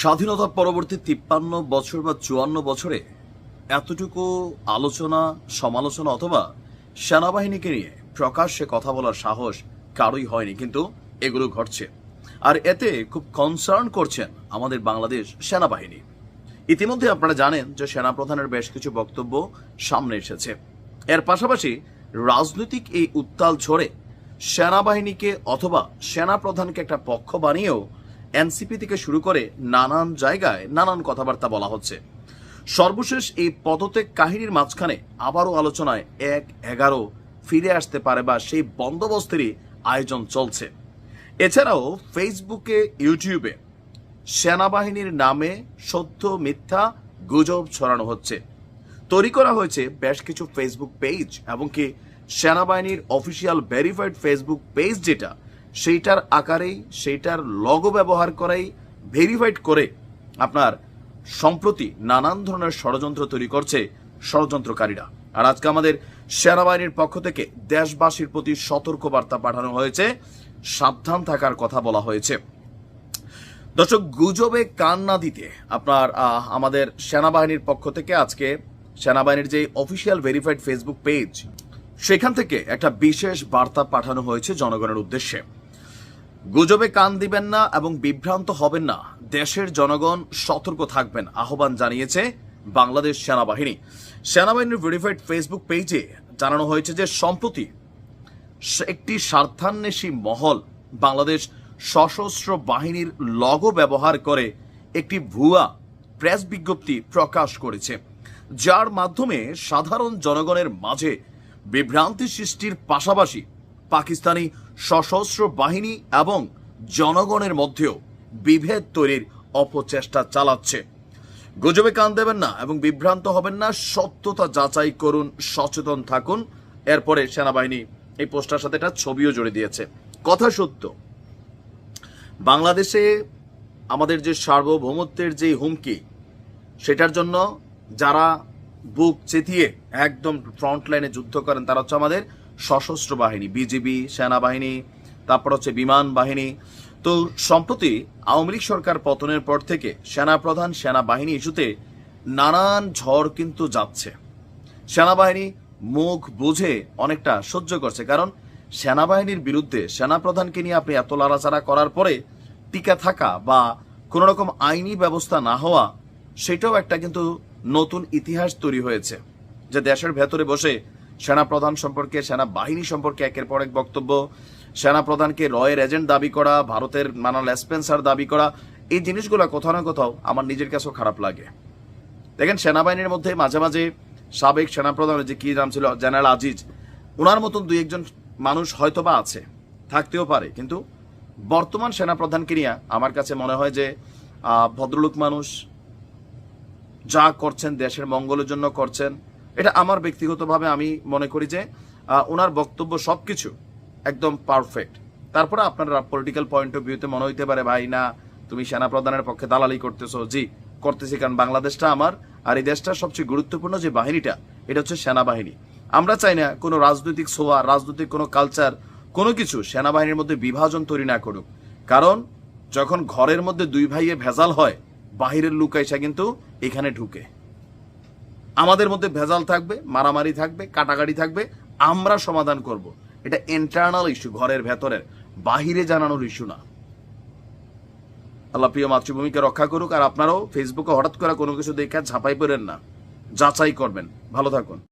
স্বাধীনতা পরবর্তী তিপ্পান্ন বছর বা চুয়ান্ন বছরে এতটুকু আলোচনা, সমালোচনা অথবা সেনাবাহিনীকে নিয়ে প্রকাশ্যে কথা বলার সাহস কারোই হয়নি, কিন্তু এগুলো ঘটছে। আর এতে খুব কনসার্ন করছেন আমাদের বাংলাদেশ সেনাবাহিনী। ইতিমধ্যে আপনারা জানেন যে সেনাপ্রধানের বেশ কিছু বক্তব্য সামনে এসেছে। এর পাশাপাশি রাজনৈতিক এই উত্তাল ঝড়ে সেনাবাহিনীকে অথবা সেনাপ্রধানকে একটা পক্ষ বানিয়েও এনসিপি থেকে শুরু করে নানান জায়গায় নানান কথাবার্তা বলা হচ্ছে। সর্বশেষ এই পদত্যাগ কাহিনীর মাঝখানে আবারও আলোচনায় এক এগারো ফিরে আসতে পারে বা সেই বন্দোবস্তেরই আয়োজন চলছে। এছাড়াও ফেসবুকে, ইউটিউবে সেনাবাহিনীর নামে সত্য মিথ্যা গুজব ছড়ানো হচ্ছে। তৈরি করা হয়েছে বেশ কিছু ফেসবুক পেজ এবং কি সেনাবাহিনীর অফিসিয়াল ভেরিফাইড ফেসবুক পেজ যেটা সেইটার আকারেই, সেইটার লগো ব্যবহার করাই ভেরিফাইড করে আপনার সম্প্রতি নানান ধরনের ষড়যন্ত্র তৈরি করছে ষড়যন্ত্রকারীরা। আর আজকে আমাদের সেনাবাহিনীর পক্ষ থেকে দেশবাসীর প্রতি সতর্ক বার্তা পাঠানো হয়েছে। সাবধান থাকার কথা বলা হয়েছে। দর্শক, গুজবে কান না দিতে আপনার আমাদের সেনাবাহিনীর পক্ষ থেকে আজকে সেনাবাহিনীর যে অফিসিয়াল ভেরিফাইড ফেসবুক পেজ সেখান থেকে একটা বিশেষ বার্তা পাঠানো হয়েছে জনগণের উদ্দেশ্যে। গুজবে কান দিবেন না এবং বিভ্রান্ত হবেন না। দেশের জনগণ সতর্ক থাকবেন, আহ্বান জানিয়েছে বাংলাদেশ সেনাবাহিনী। সেনাবাহিনীর ভেরিফাইড ফেসবুক পেজে জানানো হয়েছে যে, সম্প্রতি একটি স্বার্থান্বেষী মহল বাংলাদেশ সশস্ত্র বাহিনীর লগো ব্যবহার করে একটি ভুয়া প্রেস বিজ্ঞপ্তি প্রকাশ করেছে। যার মাধ্যমে সাধারণ জনগণের মাঝে বিভ্রান্তি সৃষ্টির পাশাপাশি পাকিস্তানি সশস্ত্র বাহিনী এবং জনগণের মধ্যেও বিভেদ তৈরির অপচেষ্টা চালাচ্ছে। গুজবে কান দেবেন না এবং বিভ্রান্ত হবেন না, সত্যতা যাচাই করুন, সচেতন থাকুন। এরপরে সেনাবাহিনী এই পোস্টার সাথে একটা ছবিও জুড়ে দিয়েছে। কথা সত্য, বাংলাদেশে আমাদের যে সার্বভৌমত্বের যে হুমকি, সেটার জন্য যারা বুক চেতিয়ে একদম ফ্রন্ট লাইনে যুদ্ধ করেন, তারা হচ্ছে আমাদের সশস্ত্র বাহিনী, বিজিবি, সেনাবাহিনী, তারপর হচ্ছে বিমান বাহিনী। তো সম্প্রতি আওয়ামী লীগ সরকার পতনের পর থেকে সেনাপ্রধান, সেনাবাহিনী ইস্যুতে নানান ঝড় কিন্তু যাচ্ছে। সেনাবাহিনী মুখ বুঝে অনেকটা সহ্য করছে, কারণ সেনাবাহিনীর বিরুদ্ধে সেনাপ্রধানকে নিয়ে আপনি এত লাড়াচাড়া করার পরে টিকা থাকা বা কোনো রকম আইনি ব্যবস্থা না হওয়া, সেটাও একটা কিন্তু নতুন ইতিহাস তৈরি হয়েছে যে দেশের ভেতরে বসে সেনাপ্রধান সম্পর্কে, সেনাবাহিনী সম্পর্কে একের পর এক বক্তব্য। সেনাপ্রধানকে রয়ের এজেন্ট দাবি করা, ভারতের মানাল স্পেন্সার দাবি করা, এই জিনিসগুলো কোথাও না কোথাও আমার নিজের কাছেও খারাপ লাগে। দেখেন, সেনাবাহিনীর মধ্যে মাঝে মাঝে সাবেক সেনাপ্রধান যে কি নাম ছিল, জেনারেল আজিজ ওনার মতন দুই একজন মানুষ হয়তোবা আছে, থাকতেও পারে, কিন্তু বর্তমান সেনাপ্রধানকে নিয়ে আমার কাছে মনে হয় যে ভদ্রলোক মানুষ, যা করছেন, দেশের মঙ্গলের জন্য করছেন এটা আমার ব্যক্তিগতভাবে আমি মনে করি যে ওনার বক্তব্য সবকিছু একদম পারফেক্ট তারপরে আপনারা পলিটিক্যাল পয়েন্ট অফ ভিউতে মনে হইতে পারে, ভাই না, তুমি সেনাপ্রধানের পক্ষে দালালি করতেছো। জি, করতেছি, কারণ বাংলাদেশটা আমার, আর এই দেশটার সবচেয়ে গুরুত্বপূর্ণ যে বাহিনীটা, এটা হচ্ছে সেনাবাহিনী। আমরা চাই না কোনো রাজনৈতিক সোয়া রাজনৈতিক কোনো কালচার কোনো কিছু সেনাবাহিনীর মধ্যে বিভাজন তৈরি না করুক। কারণ যখন ঘরের মধ্যে দুই ভাইয়ে ভেজাল হয়, বাহিরের লোক এসে কিন্তু এখানে ঢুকে। আমাদের মধ্যে ভেজাল থাকবে, মারামারি থাকবে, কাটাকাটি থাকবে, আমরা সমাধান করব। এটা ইন্টারনাল ইস্যু ঘরের ভেতরের, বাহিরে জানানোর ইস্যু না। আল্লাহ প্রিয় মাতৃভূমিকে রক্ষা করুক, আর আপনারাও ফেসবুকে হঠাৎ করে কোনো কিছু দেখে ঝাঁপাই পড়েন না। যাচাই করবেন। ভালো থাকুন।